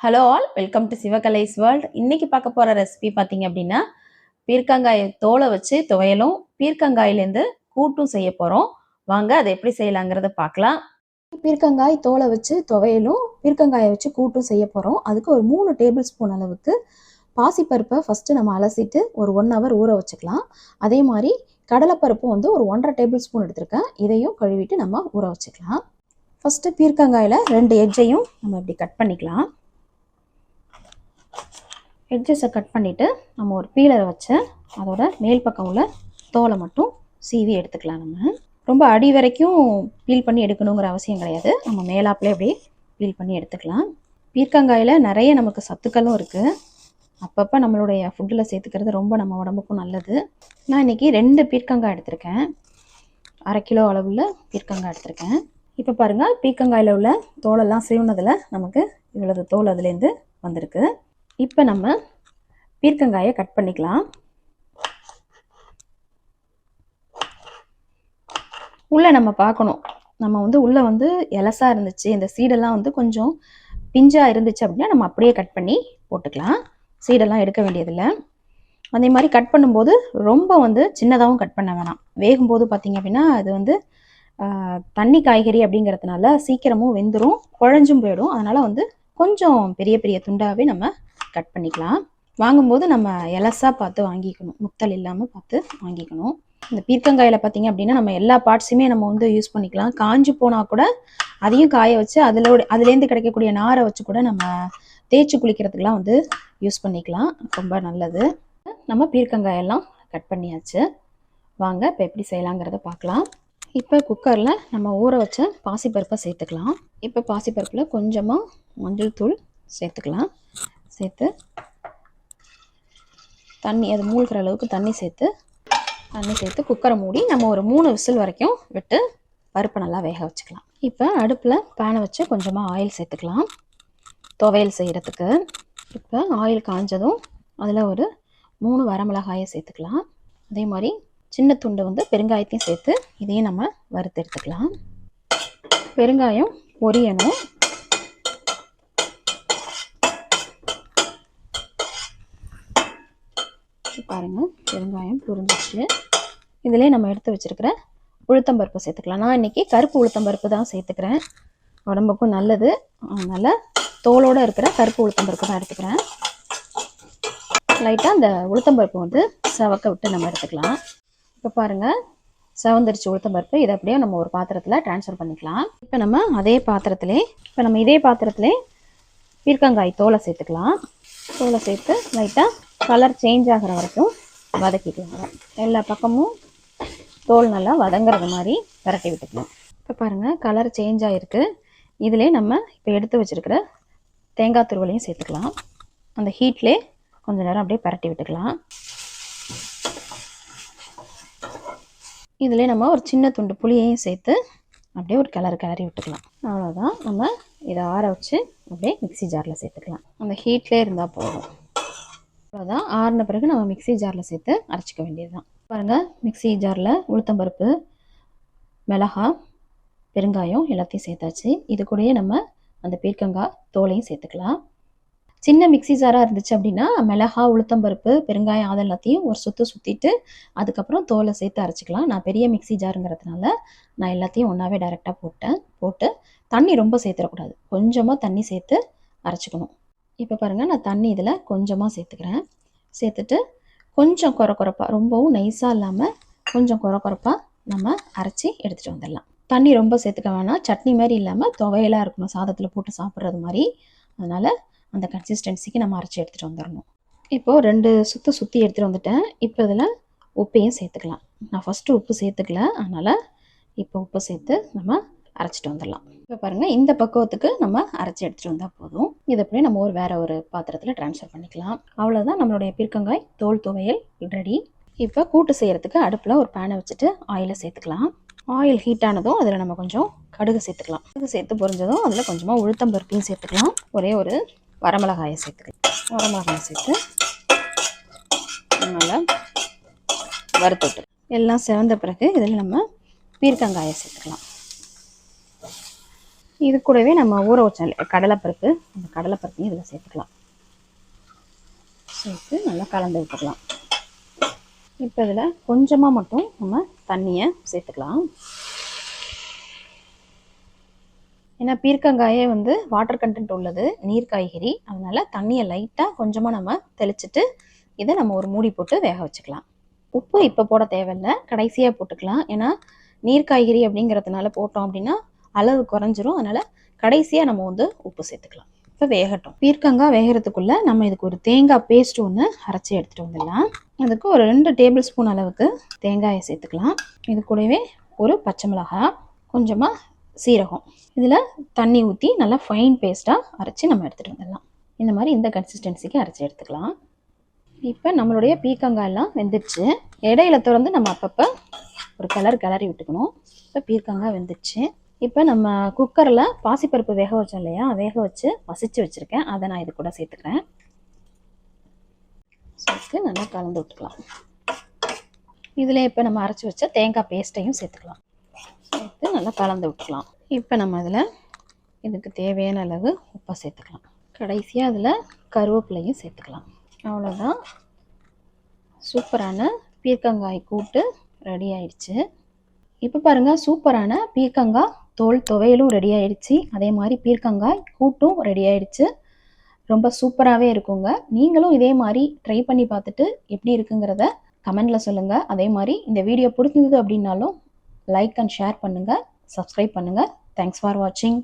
Hello all welcome to Sivakalai's world இன்னைக்கு பார்க்க போகிற ரெசிபி பார்த்தீங்க அப்படின்னா பீர்க்கங்காய் தோலை வச்சு துவையலும் பீர்க்கங்காயிலேருந்து கூட்டும் செய்ய போகிறோம் வாங்க அதை எப்படி செய்யலாங்கிறத பார்க்கலாம். பீர்க்கங்காய் தோலை வச்சு துவையலும் பீர்க்கங்காயை வச்சு கூட்டும் செய்ய போகிறோம் அதுக்கு ஒரு மூணு டேபிள் ஸ்பூன் அளவுக்கு பாசிப்பருப்பை ஃபஸ்ட்டு நம்ம அலசிட்டு ஒரு ஒன் ஹவர் ஊற வச்சுக்கலாம். அதே மாதிரி கடலைப்பருப்பும் வந்து ஒரு ஒன்றரை டேபிள் ஸ்பூன் எடுத்திருக்கேன். இதையும் கழுவிட்டு நம்ம ஊற வச்சுக்கலாம். ஃபஸ்ட்டு பீர்க்கங்காயில் ரெண்டு எட்ஜையும் நம்ம இப்படி கட் பண்ணிக்கலாம். எட்ஜஸை கட் பண்ணிவிட்டு நம்ம ஒரு பீலரை வச்சு அதோட மேல் பக்கம் உள்ள தோலை மட்டும் சீவி எடுத்துக்கலாம் நம்ம. ரொம்ப அடி வரைக்கும் பீல் பண்ணி எடுக்கணுங்கிற அவசியம் கிடையாது. நம்ம மேலாப்பிலே அப்படியே பீல் பண்ணி எடுத்துக்கலாம். பீர்க்கங்காயில் நிறைய நமக்கு சத்துக்களும் இருக்குது அப்பப்போ நம்மளுடைய ஃபுட்டில் சேர்த்துக்கிறது ரொம்ப நம்ம உடம்புக்கும் நல்லது. நான் இன்றைக்கி ரெண்டு பீர்க்கங்காய் எடுத்திருக்கேன். அரை கிலோ அளவில் பீர்க்கங்காய் எடுத்திருக்கேன். இப்போ பாருங்கள் பீர்க்கங்காயில் உள்ள தோலெல்லாம் சீவுனதில் நமக்கு இவ்வளவு தோல் அதுலேருந்து வந்திருக்கு. இப்போ நம்ம பீர்க்கங்காயை கட் பண்ணிக்கலாம். உள்ளே நம்ம பார்க்கணும். நம்ம வந்து உள்ளே வந்து எலசாக இருந்துச்சு. இந்த சீடெல்லாம் வந்து கொஞ்சம் பிஞ்சாக இருந்துச்சு அப்படின்னா நம்ம அப்படியே கட் பண்ணி போட்டுக்கலாம். சீடெல்லாம் எடுக்க வேண்டியதில்லை. அதே மாதிரி கட் பண்ணும்போது ரொம்ப வந்து சின்னதாகவும் கட் பண்ண வேணாம். வேகும்போது பார்த்தீங்க அப்படின்னா அது வந்து தண்ணி காய்கறி அப்படிங்கிறதுனால சீக்கிரமும் வெந்துடும் குழஞ்சும் போயிடும். அதனால் வந்து கொஞ்சம் பெரிய பெரிய துண்டாகவே நம்ம கட் பண்ணிக்கலாம். வாங்கும்போது நம்ம எலசாக பார்த்து வாங்கிக்கணும். முத்தல் இல்லாமல் பார்த்து வாங்கிக்கணும். இந்த பீர்க்கங்காயில் பார்த்தீங்க அப்படின்னா நம்ம எல்லா பார்ட்ஸுமே நம்ம வந்து யூஸ் பண்ணிக்கலாம். காஞ்சு போனால் கூட அதையும் காய வச்சு அதில் அதுலேருந்து கிடைக்கக்கூடிய நாரை வச்சு கூட நம்ம தேய்ச்சி குளிக்கிறதுக்கெலாம் வந்து யூஸ் பண்ணிக்கலாம். ரொம்ப நல்லது. நம்ம பீர்க்கங்காயெல்லாம் கட் பண்ணியாச்சு. வாங்க இப்போ எப்படி செய்யலாங்கிறத பார்க்கலாம். இப்போ குக்கரில் நம்ம ஊற வச்ச பாசிப்பருப்பை சேர்த்துக்கலாம். இப்போ பாசிப்பருப்பில் கொஞ்சமாக மஞ்சள் தூள் சேர்த்துக்கலாம். சேர்த்து தண்ணி அது மூழ்கிற அளவுக்கு தண்ணி சேர்த்து தண்ணி சேர்த்து குக்கரை மூடி நம்ம ஒரு மூணு விசில் வரைக்கும் விட்டு பருப்பை நல்லா வேக வச்சுக்கலாம். இப்போ அடுப்பில் பேனை வச்சு கொஞ்சமாக ஆயில் சேர்த்துக்கலாம். துவையல் செய்கிறதுக்கு இப்போ ஆயில் காஞ்சதும் அதில் ஒரு மூணு வரமிளகாயை சேர்த்துக்கலாம். அதே மாதிரி சின்ன துண்டு வந்து பெருங்காயத்தையும் சேர்த்து இதையும் நம்ம வறுத்து எடுத்துக்கலாம். பெருங்காயம் பொரியணும் பாருங்கள் பாருங்க பெருங்காயம் புரிஞ்சிச்சு இதிலே நம்ம எடுத்து வச்சுருக்கிற உளுத்தம்பருப்பு சேர்த்துக்கலாம். நான் இன்னைக்கு கருப்பு உளுத்தம்பருப்பு தான் சேர்த்துக்கிறேன். உடம்புக்கும் நல்லது. அதனால் தோலோடு இருக்கிற கருப்பு உளுத்தம்பருப்பு தான் எடுத்துக்கிறேன். லைட்டாக அந்த உளுத்தம்பருப்பு வந்து செவக்க விட்டு நம்ம எடுத்துக்கலாம். இப்போ பாருங்கள் செவந்தரிச்சு உளுத்தம்பருப்பு இதை அப்படியே நம்ம ஒரு பாத்திரத்தில் ட்ரான்ஸ்ஃபர் பண்ணிக்கலாம். இப்போ நம்ம அதே பாத்திரத்திலே இப்போ நம்ம இதே பாத்திரத்திலே பீர்க்கங்காய் தோலை சேர்த்துக்கலாம். தோலை சேர்த்து லைட்டாக கலர் சேஞ்ச் ஆகிற வரைக்கும் வதக்கிக்கலாம். எல்லா பக்கமும் தோல் நல்லா வதங்குறது மாதிரி பரட்டி விட்டுக்கலாம். இப்போ பாருங்கள் கலர் சேஞ்ச் ஆகிருக்கு இதிலே நம்ம இப்போ எடுத்து வச்சிருக்கிற தேங்காய் துருவலையும் சேர்த்துக்கலாம். அந்த ஹீட்லே கொஞ்சம் நேரம் அப்படியே பரட்டி விட்டுக்கலாம். இதிலே நம்ம ஒரு சின்ன துண்டு புளியையும் சேர்த்து அப்படியே ஒரு கிளறு கிளறி விட்டுக்கலாம். அவ்வளோதான் நம்ம இதை ஆற வச்சு அப்படியே மிக்ஸி ஜாரில் சேர்த்துக்கலாம். அந்த ஹீட்லேயே இருந்தால் போதும். அவ்வளோதான் ஆறின பிறகு நம்ம மிக்ஸி ஜாரில் சேர்த்து அரைச்சிக்க வேண்டியது தான் பாருங்கள் மிக்ஸி ஜாரில் உளுத்தம்பருப்பு மிளகா பெருங்காயம் எல்லாத்தையும் சேர்த்தாச்சு. இது கூடயே நம்ம அந்த பீர்க்கங்காய் தோலையும் சேர்த்துக்கலாம். சின்ன மிக்ஸி ஜாராக இருந்துச்சு அப்படின்னா மிளகா உளுத்தம்பருப்பு பெருங்காயம் அது எல்லாத்தையும் ஒரு சுற்று சுற்றிட்டு அதுக்கப்புறம் தோலை சேர்த்து அரைச்சிக்கலாம். நான் பெரிய மிக்ஸி ஜாருங்கிறதுனால நான் எல்லாத்தையும் ஒன்றாவே டைரெக்டாக போட்டேன். போட்டு தண்ணி ரொம்ப சேர்த்துடக்கூடாது கொஞ்சமாக தண்ணி சேர்த்து அரைச்சிக்கணும். இப்போ பாருங்கள் நான் தண்ணி இதில் கொஞ்சமாக சேர்த்துக்கிறேன். சேர்த்துட்டு கொஞ்சம் குறை குறைப்பாக ரொம்பவும் நைஸாக இல்லாமல் கொஞ்சம் குறை குறைப்பாக நம்ம அரைச்சி எடுத்துகிட்டு வந்துடலாம். தண்ணி ரொம்ப சேர்த்துக்க வேணாம். சட்னி மாதிரி இல்லாமல் துவையலாக இருக்கணும். சாதத்தில் போட்டு சாப்பிட்றது மாதிரி. அதனால் அந்த கன்சிஸ்டன்சிக்கு நம்ம அரைச்சி எடுத்துகிட்டு வந்துடணும். இப்போது ரெண்டு சுற்று சுற்றி எடுத்துகிட்டு வந்துட்டேன். இப்போ இதில் உப்பையும் சேர்த்துக்கலாம். நான் ஃபஸ்ட்டு உப்பு சேர்த்துக்கல. அதனால் இப்போ உப்பு சேர்த்து நம்ம அரைச்சிட்டு வந்துடலாம். இப்போ பாருங்கள் இந்த பக்குவத்துக்கு நம்ம அரைச்சி எடுத்துகிட்டு வந்தால் போதும். இதை அப்படியே நம்ம ஒரு வேறு ஒரு பாத்திரத்தில் ட்ரான்ஸ்ஃபர் பண்ணிக்கலாம். அவ்வளோதான் நம்மளுடைய பீர்க்கங்காய் தோல் துவையல் ரெடி இப்போ கூட்டு செய்கிறதுக்கு அடுப்பில் ஒரு பேனை வச்சுட்டு ஆயிலை சேர்த்துக்கலாம். ஆயில் ஹீட் ஆனதும் அதில் நம்ம கொஞ்சம் கடுகு சேர்த்துக்கலாம். கடுகு சேர்த்து பொரிஞ்சதும் அதில் கொஞ்சமாக உளுத்தம் பருப்பையும் சேர்த்துக்கலாம். ஒரே ஒரு வரமிளகாயை சேர்த்துக்கலாம். வரமிளகாயை சேர்த்து நல்லா வறுத்து விட்டு எல்லாம் செவந்த பிறகு இதில் நம்ம பீர்க்கங்காயை சேர்த்துக்கலாம். இது கூடவே நம்ம ஊற வச்ச கடலைப்பருப்பு அந்த கடலைப்பருப்பையும் இதில் சேர்த்துக்கலாம். சேர்த்து நல்லா கலந்து விட்டுக்கலாம். இப்போ இதில் கொஞ்சமாக மட்டும் நம்ம தண்ணியை சேர்த்துக்கலாம். ஏன்னா பீர்க்கங்காயே வந்து வாட்டர் கண்டென்ட் உள்ளது நீர் காய்கறி. அதனால் தண்ணியை லைட்டாக கொஞ்சமாக நம்ம தெளிச்சிட்டு இதை நம்ம ஒரு மூடி போட்டு வேக வச்சுக்கலாம். உப்பு இப்போ போட தேவையில்லை. கடைசியாக போட்டுக்கலாம். ஏன்னா நீர் காய்கறி அப்படிங்கிறதுனால போட்டோம் அப்படின்னா அளவு குறைஞ்சிரும். அதனால கடைசியாக நம்ம வந்து உப்பு சேர்த்துக்கலாம். இப்போ வேகட்டும். பீர்க்கங்காய் வேகிறதுக்குள்ள நம்ம இதுக்கு ஒரு தேங்காய் பேஸ்ட் ஒன்று அரைச்சி எடுத்துகிட்டு வந்துடலாம். அதுக்கு ஒரு ரெண்டு டேபிள் ஸ்பூன் அளவுக்கு தேங்காயை சேர்த்துக்கலாம். இது கூடவே ஒரு பச்சை மிளகாய் கொஞ்சமாக சீரகம். இதில் தண்ணி ஊற்றி நல்லா ஃபைன் பேஸ்ட்டாக அரைச்சி நம்ம எடுத்துகிட்டு வந்துடலாம். இந்த மாதிரி இந்த கன்சிஸ்டன்சிக்கு அரைச்சி எடுத்துக்கலாம். இப்போ நம்மளுடைய பீர்க்கங்காய் எல்லாம் வெந்துடுச்சு. இடையில திறந்து நம்ம அப்பப்போ ஒரு கலர் கிளறி விட்டுக்கணும். இப்போ பீர்க்கங்காய் வெந்துடுச்சு. இப்போ நம்ம குக்கரில் பாசிப்பருப்பு வேக வச்சோம் இல்லையா? வேக வச்சு மசிச்சு வச்சுருக்கேன். அதை நான் இது கூட சேர்த்துக்கிறேன். சேர்த்து நல்லா கலந்து விட்டுக்கலாம். இதில் இப்போ நம்ம அரைச்சி வச்ச தேங்காய் பேஸ்ட்டையும் சேர்த்துக்கலாம். சேர்த்து நல்லா கலந்து விட்டுக்கலாம். இப்போ நம்ம அதில் இதுக்கு தேவையான அளவு உப்பை சேர்த்துக்கலாம். கடைசியாக அதில் கருவேப்பிலையும் சேர்த்துக்கலாம். அவ்வளோதான் சூப்பரான பீர்க்கங்காய் கூட்டு ரெடி ஆயிடுச்சு. இப்போ பாருங்கள் சூப்பரான பீர்க்கங்காய் தோல் துவையலும் ரெடி ஆயிடுச்சு. அதே மாதிரி பீர்க்கங்காய் கூட்டும் ரெடி ஆயிடுச்சு. ரொம்ப சூப்பராகவே இருக்குங்க. நீங்களும் இதே மாதிரி ட்ரை பண்ணி பார்த்துட்டு எப்படி இருக்குங்கிறத கமெண்டில் சொல்லுங்கள் அதே மாதிரி இந்த வீடியோ பிடிச்சிருந்தது அப்படின்னாலும் லைக் அண்ட் ஷேர் பண்ணுங்கள் சப்ஸ்கிரைப் பண்ணுங்கள் தேங்க்ஸ் ஃபார் வாட்சிங்